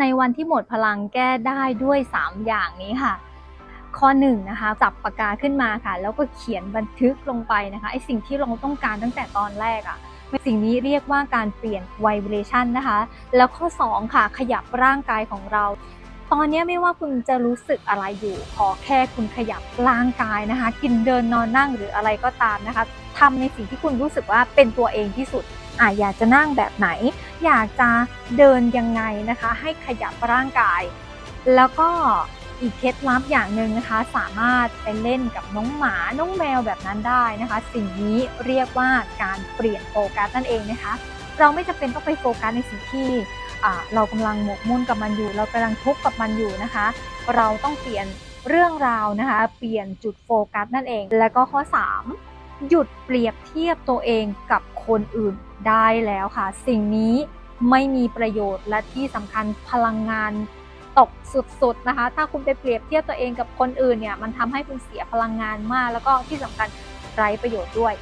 ในวันที่หมดพลังแก้ได้ด้วย 3 อย่างนี้ค่ะ ข้อ1นงนะคะจับปากกาขึ้นมาค่ะ แล้วก็เขียนบันทึกลงไปนะคะไอสิ่งที่เราต้องการตั้งแต่ตอนแรกอะ่ะสิ่งนี้เรียกว่าการเปลี่ยน vibration นะคะ แล้วข้อ 2 ค่ะขยับร่างกายของเรา ตอนนี้ไม่ว่าคุณจะรู้สึกอะไรอยู่ ขอแค่คุณขยับร่างกายนะคะ กินเดินนอนนั่งหรืออะไรก็ตามนะคะ ทำในสิ่งที่คุณรู้สึกว่าเป็นตัวเองที่สุดอะอยากจะนั่งแบบไหน อยากจะเดินยังไงนะคะ ให้ขยับร่างกาย แล้วก็อีกเคล็ดลับอย่างหนึ่งนะคะ สามารถไปเล่นกับน้องหมาน้องแมวแบบนั้นได้นะคะ สิ่งนี้เรียกว่าการเปลี่ยนโฟกัสนั่นเองนะคะ เราไม่จำเป็นต้องไปโฟกัสในสิ่งที่เรากำลังหมกมุ่นกับมันอยู่ เรากำลังทุกข์กับมันอยู่นะคะ เราต้องเปลี่ยนเรื่องราวนะคะ เปลี่ยนจุดโฟกัสนั่นเอง แล้วก็ข้อ 3 หยุดเปรียบเทียบตัวเองกับคนอื่นได้แล้วค่ะ สิ่งนี้ไม่มีประโยชน์และที่สำคัญพลังงานตกสุดๆนะคะ ถ้าคุณไปเปรียบเทียบตัวเองกับคนอื่นเนี่ย มันทำให้คุณเสียพลังงานมาก แล้วก็ที่สำคัญไร้ประโยชน์ด้วย